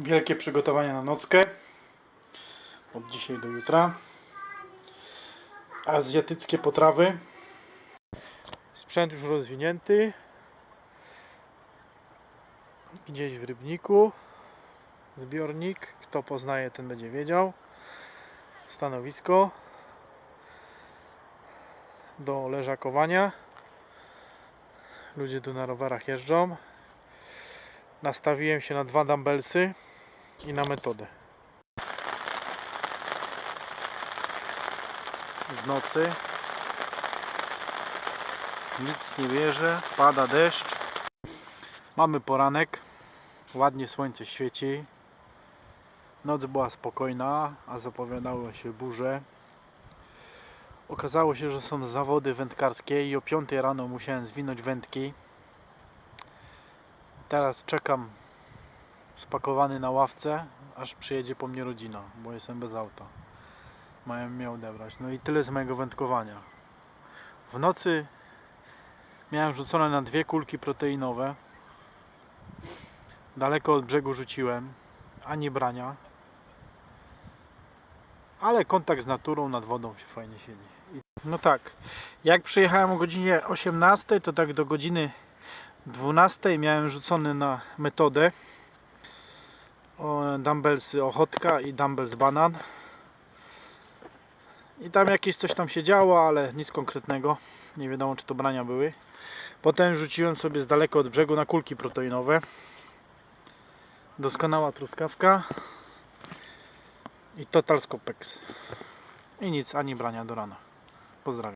Wielkie przygotowania na nockę. Od dzisiaj do jutra. Azjatyckie potrawy. Sprzęt już rozwinięty. Gdzieś w rybniku. Zbiornik. Kto poznaje, ten będzie wiedział. Stanowisko. Do leżakowania. Ludzie tu na rowerach jeżdżą. Nastawiłem się na dwa dumbbellsy i na metodę. W nocy nic nie wierzę, pada deszcz. Mamy poranek, ładnie słońce świeci. Noc była spokojna, a zapowiadały się burze. Okazało się, że są zawody wędkarskie i o 5 rano musiałem zwinąć wędki. Teraz czekam spakowany na ławce, aż przyjedzie po mnie rodzina, bo jestem bez auta. Mają mnie odebrać. No i tyle z mojego wędkowania. W nocy miałem rzucone na dwie kulki proteinowe. Daleko od brzegu rzuciłem, ani brania. Ale kontakt z naturą nad wodą się fajnie siedzi. No tak, jak przyjechałem o godzinie 18, to tak do godziny 12 miałem rzucony na metodę o dumbbellsy Ochotka i dumbbells Banan. I tam jakieś coś tam się działo, ale nic konkretnego. Nie wiadomo czy to brania były. Potem rzuciłem sobie z daleko od brzegu na kulki proteinowe. Doskonała truskawka i Total Scopex i nic, ani brania do rana. Pozdrawiam